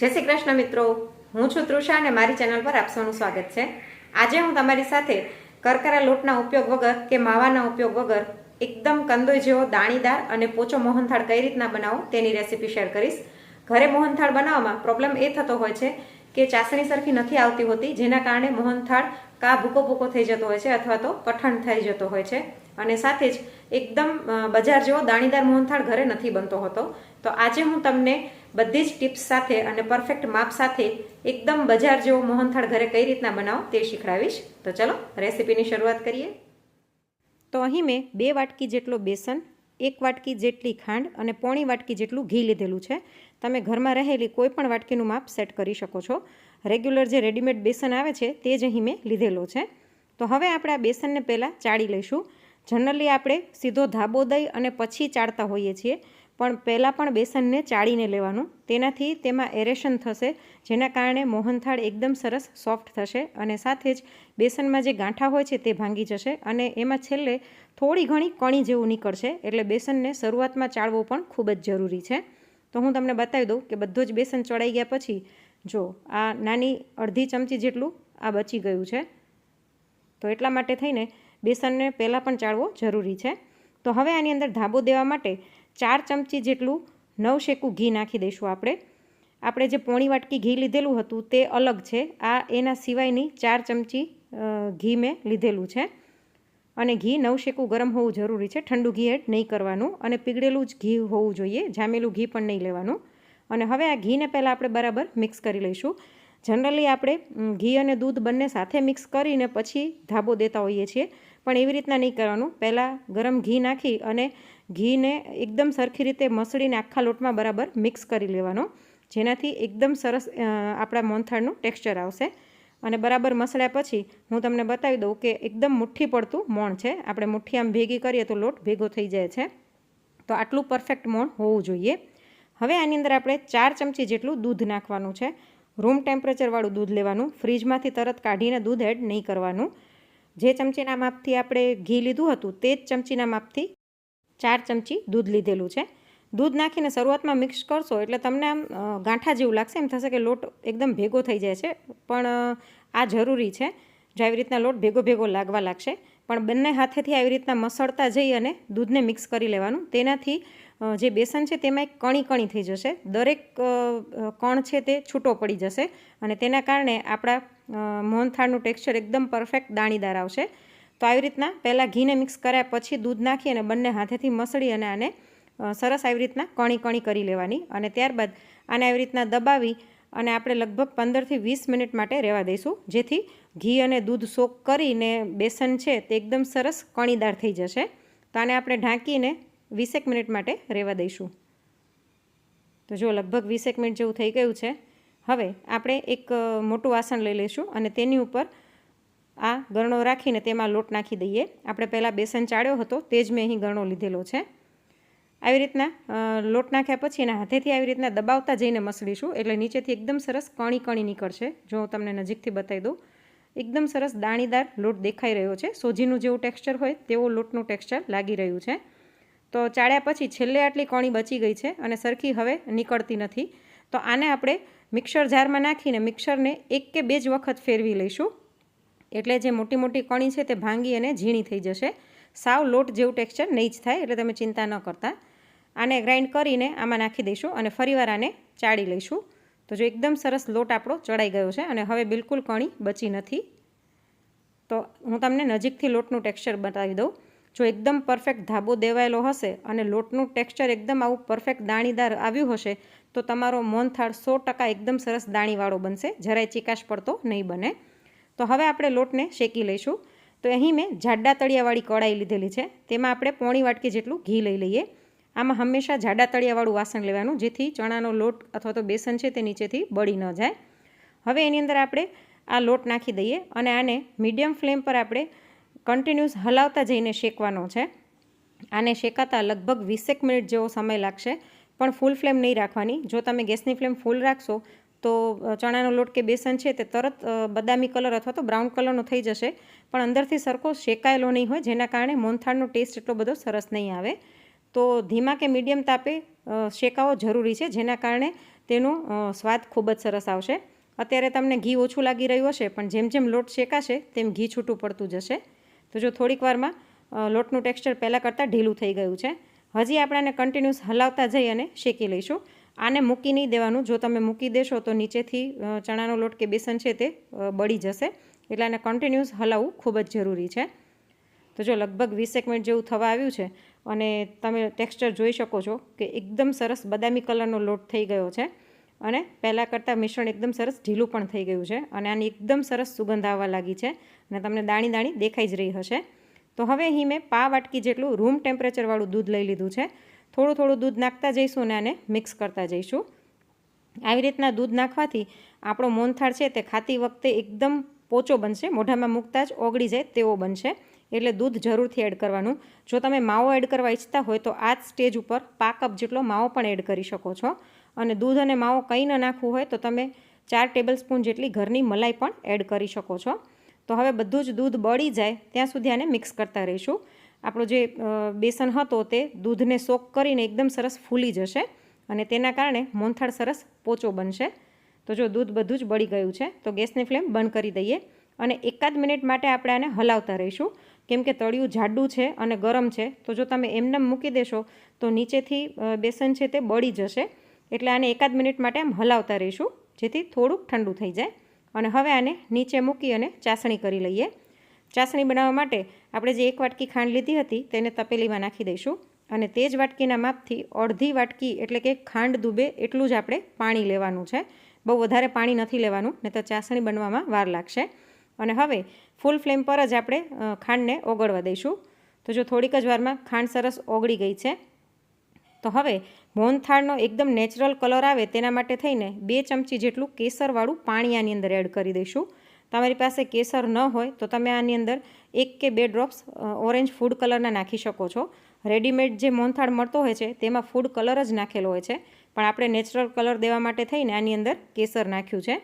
જય શ્રી કૃષ્ણ મિત્રો. હું છું તૃષા અને મારી ચેનલ પર આપ સૌનું સ્વાગત છે. આજે હું તમારી સાથે કરકરા લોટના ઉપયોગ વગર કે માવાના ઉપયોગ વગર એકદમ કંદોઈ જેવો દાણીદાર અને પોચો મોહનથાળ કઈ રીતના બનાવો તેની રેસીપી શેર કરીશ. ઘરે મોહનથાળ બનાવવામાં પ્રોબ્લેમ એ થતો હોય છે કે ચાસણી સરખી નથી આવતી હોતી, જેના કારણે મોહનથાળ કા ભૂકો ભૂકો થઈ જતો હોય છે અથવા તો કઠણ થઈ જતો હોય છે. અને સાથે જ એકદમ બજાર જેવો દાણીદાર મોહનથાળ ઘરે નથી બનતો હોતો. તો આજે હું તમને બધી જ ટિપ્સ સાથે અને પરફેક્ટ માપ સાથે એકદમ બજાર જેવો મોહનથાળ ઘરે કઈ રીતના બનાવો તે શીખડાવીશ. તો ચલો, રેસીપીની શરૂઆત કરીએ. તો અહીં મેં બે વાટકી જેટલો બેસન, એક વાટકી જેટલી ખાંડ અને પોણી વાટકી જેટલું ઘી લીધેલું છે. તમે ઘરમાં રહેલી કોઈ પણ વાટકીનું માપ સેટ કરી શકો છો. રેગ્યુલર જે રેડીમેડ બેસન આવે છે, તે જ અહીં મેં લીધેલો છે. તો હવે આપણે આ બેસનને પહેલાં ચાળી લઈશું. જનરલી આપણે સીધો ધાબો દઈ અને પછી ચાળતા હોઈએ છીએ, પણ પહેલાં પણ બેસનને ચાળીને લેવાનું. તેનાથી તેમાં એરેશન થશે, જેના કારણે મોહનથાળ એકદમ સરસ સોફ્ટ થશે અને સાથે જ બેસનમાં જે ગાંઠા હોય છે, તે ભાંગી જશે અને એમાં છેલ્લે થોડી ઘણી કણી જેવું નીકળશે, એટલે બેસનને શરૂઆતમાં ચાળવું પણ ખૂબ જ જરૂરી છે. તો હું તમને બતાવી દઉં કે બધું જ બેસન ચડાઈ ગયા પછી જો આ નાની અડધી ચમચી જેટલું આ બચી ગયું છે. તો એટલા માટે થઈને બેસનને પહેલાં પણ ચાળવો જરૂરી છે. તો હવે આની અંદર ધાબો દેવા માટે ચાર ચમચી જેટલું નવ શેકું ઘી નાખી દઈશું આપણે. આપણે જે પોણી વાટકી ઘી લીધેલું હતું તે અલગ છે. આ એના સિવાયની ચાર ચમચી ઘી મેં લીધેલું છે. અને ઘી નવ શેકું ગરમ હોવું જરૂરી છે. ઠંડુ ઘી એડ નહીં કરવાનું અને પીગળેલું જ ઘી હોવું જોઈએ. જામેલું ઘી પણ નહીં લેવાનું. અને હવે આ ઘીને પહેલાં આપણે બરાબર મિક્સ કરી લઈશું. જનરલી આપણે ઘી અને દૂધ બંને સાથે મિક્સ કરીને પછી ધાબો દેતા હોઈએ છીએ. પણ એવી રીતના નહીં કરવાનું. પહેલાં ગરમ ઘી નાખી અને ઘીને એકદમ સરખી રીતે મસળીને આખા લોટમાં બરાબર મિક્સ કરી લેવાનો. જેનાથી એકદમ સરસ આપણા મોહનથાળનું ટેક્સચર આવશે. અને બરાબર મસળ્યા પછી હું તમને બતાવી દઉં કે એકદમ મુઠ્ઠી પડતું મોણ છે. આપણે મુઠ્ઠી આમ ભેગી કરીએ તો લોટ ભેગો થઈ જાય છે. તો આટલું પરફેક્ટ મોણ હોવું જોઈએ. હવે આની અંદર આપણે ચાર ચમચી જેટલું દૂધ નાખવાનું છે. રૂમ ટેમ્પરેચરવાળું દૂધ લેવાનું. ફ્રીજમાંથી તરત કાઢીને દૂધ એડ નહીં કરવાનું. જે ચમચીના માપથી આપણે ઘી લીધું હતું તે જ ચમચીના માપથી ચાર ચમચી દૂધ લીધેલું છે. દૂધ નાખીને શરૂઆતમાં મિક્સ કરશો એટલે તમને આમ ગાંઠા જેવું લાગશે. એમ થશે કે લોટ એકદમ ભેગો થઈ જાય છે. પણ આ જરૂરી છે. જો આવી રીતના લોટ ભેગો ભેગો લાગવા લાગશે, પણ બંને હાથેથી આવી રીતના મસળતા જઈ અને દૂધને મિક્સ કરી લેવાનું. તેનાથી જે બેસન છે તેમાં એક કણી કણી થઈ જશે. દરેક કણ છે તે છૂટો પડી જશે અને તેના કારણે આપણા મોહનથાળનું ટેક્સચર એકદમ પરફેક્ટ દાણીદાર આવશે. તો આવી રીતના પહેલાં ઘીને મિક્સ કર્યા પછી દૂધ નાખી અને બંને હાથેથી મસળી અને આને સરસ આવી રીતના કણી કણી કરી લેવાની અને ત્યારબાદ આને આવી રીતના દબાવી અને આપણે લગભગ પંદરથી વીસ મિનિટ માટે રહેવા દઈશું. જેથી ઘી અને દૂધ સોક કરીને બેસન છે તે એકદમ સરસ કણીદાર થઈ જશે. તો આને આપણે ઢાંકીને વીસેક મિનિટ માટે રહેવા દઈશું. તો જો લગભગ વીસેક મિનિટ જેવું થઈ ગયું છે. હવે આપણે એક મોટું વાસણ લઈ લઈશું અને તેની ઉપર આ ગરણો રાખીને તેમાં લોટ નાખી દઈએ. આપણે પહેલાં બેસન ચાળ્યો હતો, તે જ મેં અહીં ગરણો લીધેલો છે. આવી રીતના લોટ નાખ્યા પછી એના હાથેથી આવી રીતના દબાવતા જઈને મસળીશું. એટલે નીચેથી એકદમ સરસ કણી કણી નીકળશે. જો હું તમને નજીકથી બતાવી દઉં. એકદમ સરસ દાણીદાર લોટ દેખાઈ રહ્યો છે. સોજીનું જેવું ટેક્સચર હોય તેવો લોટનું ટેક્સચર લાગી રહ્યું છે. તો ચાળ્યા પછી છેલ્લે આટલી કણી બચી ગઈ છે અને સરખી હવે નીકળતી નથી. તો આને આપણે મિક્સર જારમાં નાખીને મિક્સરને એક કે બે જ વખત ફેરવી લઈશું. એટલે જે મોટી મોટી કણી છે તે ભાંગી અને ઝીણી થઈ જશે. સાવ લોટ જેવું ટેક્સચર નહીં જ થાય એટલે તમે ચિંતા ન કરતા. આને ગ્રાઇન્ડ કરીને આમાં નાખી દઈશું અને ફરીવાર આને ચાળી લઈશું. તો જો એકદમ સરસ લોટ આપણો ચડાઈ ગયો છે અને હવે બિલકુલ કણી બચી નથી. તો હું તમને નજીકથી લોટનું ટેક્સચર બતાવી દઉં. જો એકદમ પરફેક્ટ ધાબો દેવાયેલો હશે અને લોટનું ટેક્સચર એકદમ આવું પરફેક્ટ દાણીદાર આવ્યું હશે, તો તમારો મોનથાળ સો ટકા એકદમ સરસ દાણીવાળો બનશે. જરાય ચીકાશ પડતો નહીં બને. તો હવે આપણે લોટને શેકી લઈશું. તો અહીં મેં જાડા તળિયાવાળી કડાઈ લીધેલી છે. તેમાં આપણે પોણી વાટકી જેટલું ઘી લઈ લઈએ. આમાં હંમેશા જાડા તળિયાવાળું વાસણ લેવાનું, જેથી ચણાનો લોટ અથવા તો બેસન છે તે નીચેથી બળી ન જાય. હવે એની અંદર આપણે આ લોટ નાખી દઈએ અને આને મીડિયમ ફ્લેમ પર આપણે કન્ટિન્યુઅસ હલાવતા જઈને શેકવાનો છે. આને શેકાતા લગભગ વીસેક મિનિટ જેવો સમય લાગશે, પણ ફૂલ ફ્લેમ નહીં રાખવાની. જો તમે ગેસની ફ્લેમ ફૂલ રાખશો, તો ચણાનો લોટ કે બેસન છે તે તરત બદામી કલર અથવા તો બ્રાઉન કલરનો થઈ જશે. પણ અંદરથી સરખો શેકાયેલો નહીં હોય, જેના કારણે મોનથાળનો ટેસ્ટ એટલો બધો સરસ નહીં આવે. તો ધીમા કે મીડિયમ તાપે શેકાવો જરૂરી છે, જેના કારણે તેનો સ્વાદ ખૂબ જ સરસ આવશે. અત્યારે તમને ઘી ઓછું લાગી રહ્યું હશે, પણ જેમ જેમ લોટ શેકાશે, તેમ ઘી છૂટું પડતું જશે. તો જો થોડીક વારમાં લોટનું ટેક્સચર પહેલાં કરતાં ઢીલું થઈ ગયું છે. હજી આપણે આને કન્ટિન્યુઅસ હલાવતા જઈ અને શેકી લઈશું. આને મૂકી નહીં દેવાનું. જો તમે મૂકી દેશો, તો નીચેથી ચણાનો લોટ કે બેસન છે તે બળી જશે. એટલે આને કન્ટિન્યુઅસ હલાવવું ખૂબ જ જરૂરી છે. તો જો લગભગ વીસેક મિનિટ જેવું થવા આવ્યું છે અને તમે ટેક્સચર જોઈ શકો છો કે એકદમ સરસ બદામી કલરનો લોટ થઈ ગયો છે અને પહેલાં કરતાં મિશ્રણ એકદમ સરસ ઢીલું પણ થઈ ગયું છે અને આની એકદમ સરસ સુગંધ આવવા લાગી છે અને તમને દાણી દાણી દેખાઈ જ રહી હશે. તો હવે અહીં મેં પા વાટકી જેટલું રૂમ ટેમ્પરેચરવાળું દૂધ લઈ લીધું છે. થોડું થોડું દૂધ નાખતા જઈશું અને આને મિક્સ કરતા જઈશું. આવી રીતના દૂધ નાખવાથી આપણો મોનથાળ છે તે ખાતી વખતે એકદમ પોચો બનશે, મોઢામાં મૂકતા જ ઓગળી જાય તેવો બનશે. એટલે દૂધ જરૂરથી એડ કરવાનું. જો તમે માવો એડ કરવા ઈચ્છતા હોય તો આ જ સ્ટેજ ઉપર પા કપ જેટલો માવો પણ એડ કરી શકો છો. અને દૂધ અને માવો કંઈ ન નાખવું હોય તો તમે ચાર ટેબલ સ્પૂન જેટલી ઘરની મલાઈ પણ એડ કરી શકો છો. તો હવે બધું જ દૂધ બળી જાય ત્યાં સુધી આને મિક્સ કરતા રહીશું. આપણો જે બેસન હતો તે દૂધને સોક કરીને એકદમ સરસ ફૂલી જશે અને તેના કારણે મોનથાળ સરસ પોચો બનશે. તો જો દૂધ બધું જ બળી ગયું છે તો ગેસની ફ્લેમ બંધ કરી દઈએ અને એકાદ મિનિટ માટે આપણે આને હલાવતા રહીશું. કેમ કે તળિયું જાડું છે અને ગરમ છે, તો જો તમે એમનેમ મૂકી દેશો, તો નીચેથી બેસન છે તે બળી જશે. એટલે આને એકાદ મિનિટ માટે આમ હલાવતા રહીશું, જેથી થોડુંક ઠંડુ થઈ જાય. અને હવે આને નીચે મૂકી અને ચાસણી કરી લઈએ. ચાસણી બનાવવા માટે આપણે જે એક વાટકી ખાંડ લીધી હતી, તેને તપેલીમાં નાખી દઈશું. અને તે જ વાટકીના માપથી અડધી વાટકી એટલે કે ખાંડ ડૂબે એટલું જ આપણે પાણી લેવાનું છે. બહુ વધારે પાણી નથી લેવાનું નહીં તો ચાસણી બનવામાં વાર લાગશે. અને હવે ફૂલ ફ્લેમ પર જ આપણે ખાંડને ઓગળવા દઈશું. તો જો થોડીક જ વારમાં ખાંડ સરસ ઓગળી ગઈ છે. તો હવે મોહનથાળનો એકદમ નેચરલ કલર આવે તેના માટે થઈને બે ચમચી જેટલું કેસરવાળું પાણી આની અંદર એડ કરી દઈશું. તમારી પાસે કેસર ન હોય તો તમે આની અંદર એક કે બે ડ્રોપ્સ ઓરેન્જ ફૂડ કલરના નાખી શકો છો. રેડીમેડ જે મોહનથાળ મળતો હોય છે તેમાં ફૂડ કલર જ નાખેલો હોય છે. પણ આપણે નેચરલ કલર દેવા માટે થઈને આની અંદર કેસર નાખ્યું છે.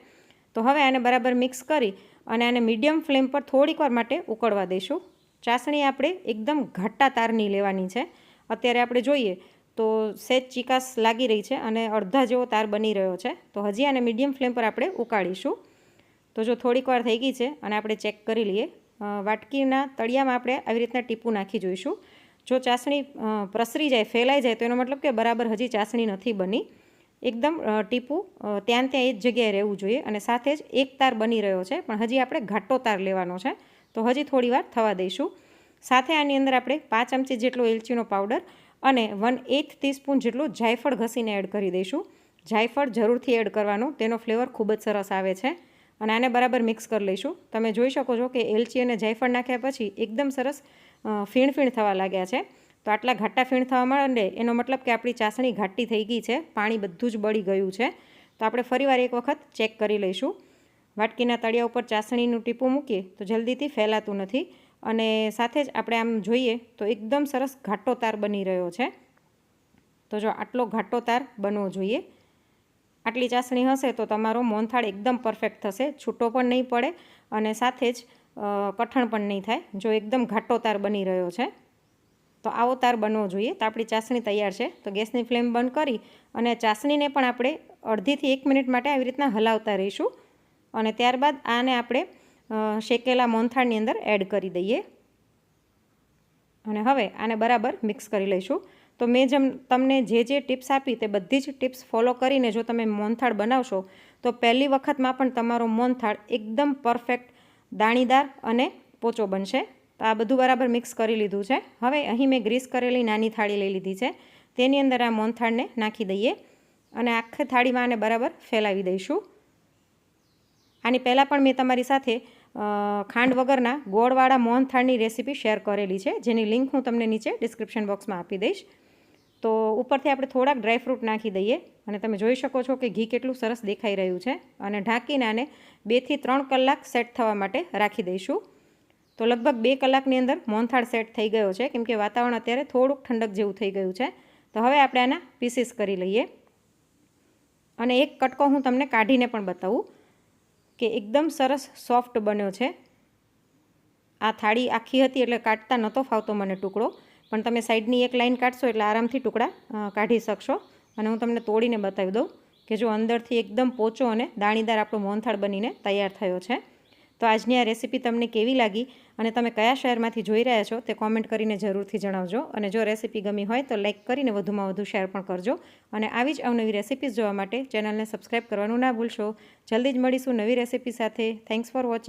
તો હવે આને બરાબર મિક્સ કરી અને આને મીડિયમ ફ્લેમ પર થોડીક વાર માટે ઉકળવા દઈશું. ચાસણી આપણે એકદમ ઘાટા તારની લેવાની છે. અત્યારે આપણે જોઈએ તો સેજ ચિકાસ લાગી રહી છે અને અડધા જેવો તાર બની રહ્યો છે. તો હજી આને મીડિયમ ફ્લેમ પર આપણે ઉકાળીશું. તો જો થોડીક વાર થઈ ગઈ છે અને આપણે ચેક કરી લઈએ વાટકીના તળિયામાં આપણે આવી રીતના ટીપું નાખી જોઈશું. જો ચાસણી પ્રસરી જાય, ફેલાઈ જાય તો એનો મતલબ કે બરાબર હજી ચાસણી નથી બની. એકદમ ટીપું ત્યાં ત્યાં એ જ જગ્યાએ રહેવું જોઈએ અને સાથે જ એક તાર બની રહ્યો છે, પણ હજી આપણે ઘાટો તાર લેવાનો છે, તો હજી થોડી વાર થવા દઈશું. સાથે આની અંદર આપણે પાંચ ચમચી જેટલો એલચીનો પાવડર અને વન એઇથ ટીસ્પૂન જેટલું જાયફળ ઘસીને એડ કરી દઈશું. જાયફળ જરૂરથી એડ કરવાનું, તેનો ફ્લેવર ખૂબ જ સરસ આવે છે અને આને બરાબર મિક્સ કરી લઈશું. તમે જોઈ શકો છો કે એલચી અને જાયફળ નાખ્યા પછી એકદમ સરસ ફીણ ફીણ થવા લાગ્યા છે. તો આટલા ઘાટા ફીણ થવા માંડે એનો મતલબ કે આપણી ચાસણી ઘાટી થઈ ગઈ છે, પાણી બધું જ બળી ગયું છે. તો આપણે ફરીવાર એક વખત ચેક કરી લઈશું. વાટકીના તળિયા ઉપર ચાસણીનું ટીપું મૂકીએ તો જલ્દીથી ફેલાતું નથી અને સાથે જ આપણે આમ જોઈએ તો એકદમ સરસ ઘાટો તાર બની રહ્યો છે. તો જો આટલો ઘાટો તાર બનવો જોઈએ. આટલી ચાસણી હશે તો તમારો મોહનથાળ એકદમ પરફેક્ટ થશે, છૂટો પણ નહીં પડે અને સાથે જ કઠણ પણ નહીં થાય, જો એકદમ ઘાટો તાર બની રહ્યો છે. તો આવો તાર બનવો જોઈએ. તો આપણી ચાસણી તૈયાર છે. તો ગેસની ફ્લેમ બંધ કરી અને ચાસણીને પણ આપણે અડધીથી એક મિનિટ માટે આવી રીતના હલાવતા રહીશું. અને ત્યારબાદ આને આપણે શેકેલા મોનથાળની અંદર એડ કરી દઈએ. અને હવે આને બરાબર મિક્સ કરી લઈશું. તો મેં જેમ તમને જે જે ટિપ્સ આપી તે બધી જ ટિપ્સ ફોલો કરીને જો તમે મોનથાળ બનાવશો, તો પહેલી વખતમાં પણ તમારો મોનથાળ એકદમ પરફેક્ટ, દાણીદાર અને પોચો બનશે. તો આ બધું બરાબર મિક્સ કરી લીધું છે. હવે અહીં મેં ગ્રીસ કરેલી નાની થાળી લઈ લીધી છે. તેની અંદર આ મોહનથાળને નાખી દઈએ અને આખી થાળીમાં આને બરાબર ફેલાવી દઈશું. આની પહેલાં પણ મેં તમારી સાથે ખાંડ વગરના ગોળવાળા મોહનથાળની રેસીપી શેર કરેલી છે, જેની લિંક હું તમને નીચે ડિસ્ક્રિપ્શન બોક્સમાં આપી દઈશ. તો ઉપરથી આપણે થોડાક ડ્રાયફ્રૂટ નાખી દઈએ અને તમે જોઈ શકો છો કે ઘી કેટલું સરસ દેખાઈ રહ્યું છે અને ઢાંકીને આને બેથી ત્રણ કલાક સેટ થવા માટે રાખી દઈશું. તો લગભગ બે કલાકની અંદર મોનથાળ સેટ થઈ ગયો છે. કેમ કે વાતાવરણ અત્યારે થોડુંક ઠંડક જેવું થઈ ગયું છે. તો હવે આપણે આના પીસીસ કરી લઈએ. અને એક કટકો હું તમને કાઢીને પણ બતાવું કે એકદમ સરસ સોફ્ટ બન્યો છે. આ થાળી આખી હતી એટલે કાઢતા નહોતો ફાવતો મને ટુકડો. પણ તમે સાઈડની એક લાઈન કાઢશો એટલે આરામથી ટુકડા કાઢી શકશો. અને હું તમને તોડીને બતાવી દઉં કે જો અંદરથી એકદમ પોચો અને દાણીદાર આપણો મોહનથાળ બનીને તૈયાર થયો છે. તો આજની આ રેસીપી તમને કેવી લાગી અને તમે કયા શહેરમાંથી જોઈ રહ્યા છો તે કોમેન્ટ કરીને જરૂરથી જણાવજો. અને જો રેસીપી ગમી હોય તો લાઇક કરીને વધુમાં વધુ શેર પણ કરજો. અને આવી જ અવનવી રેસીપીઝ જોવા માટે ચેનલને સબસ્ક્રાઈબ કરવાનું ના ભૂલશો. જલ્દી જ મળીશું નવી રેસીપી સાથે. Thanks for watching